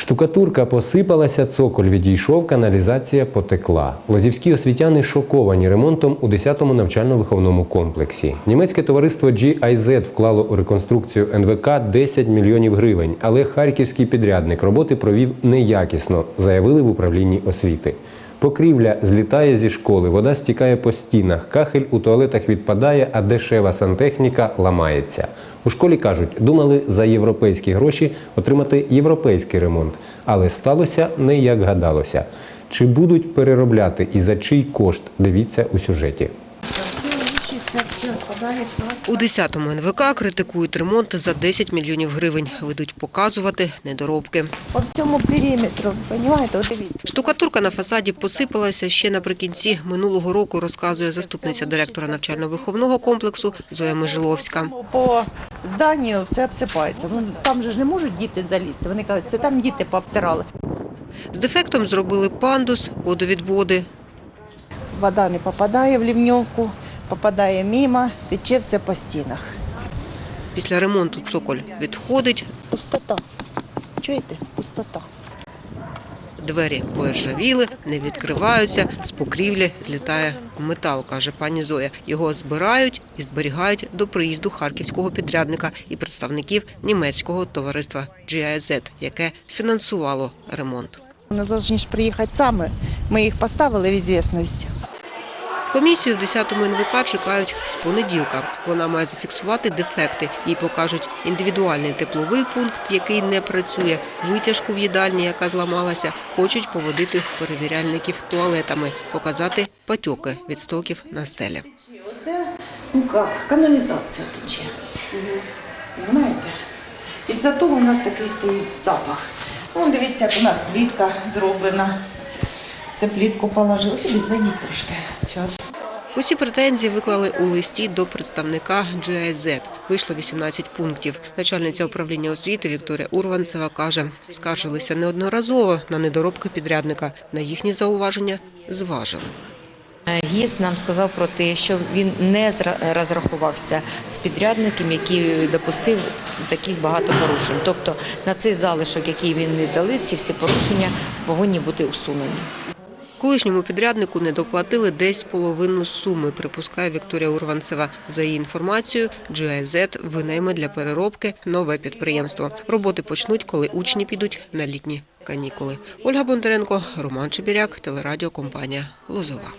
Штукатурка посипалася, цоколь відійшов, каналізація потекла. Лозівські освітяни шоковані ремонтом у 10-му навчально-виховному комплексі. Німецьке товариство GIZ вклало у реконструкцію НВК 10 мільйонів гривень, але харківський підрядник роботи провів неякісно, заявили в управлінні освіти. Покрівля злітає зі школи, вода стікає по стінах, кахель у туалетах відпадає, а дешева сантехніка ламається. У школі кажуть, думали за європейські гроші отримати європейський ремонт, але сталося не як гадалося. Чи будуть переробляти і за чий кошт? Дивіться у сюжеті. У 10-му НВК критикують ремонт за 10 мільйонів гривень. Ведуть показувати недоробки. по всьому периметру, от дивіться. Штукатурка на фасаді посипалася ще наприкінці минулого року, розказує заступниця директора навчально-виховного комплексу Зоя Межиловська. По зданню все обсипається. Ну, там же ж не можуть діти залізти. Вони кажуть, це там діти пообтирали. З дефектом зробили пандус, водовідводи. Вода не попадає в лівньовку, попадає мимо, тече все по стінах. Після ремонту цоколь відходить, Пустота. Чуєте? Пустота. двері поіржавіли, не відкриваються, з покрівлі злітає метал, каже пані Зоя. Його збирають і зберігають до приїзду харківського підрядника і представників німецького товариства GIZ, яке фінансувало ремонт. Вони повинні ж приїхати саме. Ми їх поставили в звісність. Комісію в 10-му НВК чекають з понеділка. Вона має зафіксувати дефекти. Їй покажуть індивідуальний тепловий пункт, який не працює, витяжку в їдальні, яка зламалася. Хочуть поводити перевіряльників туалетами, показати патьоки від стоків на стелі. Оце, ну як, каналізація тече. Понимаєте? Із-за того у нас такий стоїть запах. Вон дивіться, як у нас плітка зроблена. Це плітку положили. Сюди зайдіть трошки. Зараз. Усі претензії виклали у листі до представника GIZ. Вийшло 18 пунктів. Начальниця управління освіти Вікторія Урванцева каже, скаржилися неодноразово на недоробки підрядника. На їхні зауваження зважили. ГІС нам сказав про те, що він не зра- розрахувався з підрядником, який допустив таких багато порушень. Тобто на цей залишок, який він не дали, ці всі порушення повинні бути усунені. Колишньому підряднику не доплатили десь половину суми, припускає Вікторія Урванцева. За її інформацією, GIZ винайме для переробки нове підприємство. Роботи почнуть, коли учні підуть на літні канікули. Ольга Бондаренко, Роман Чебіряк, телерадіокомпанія Лозова.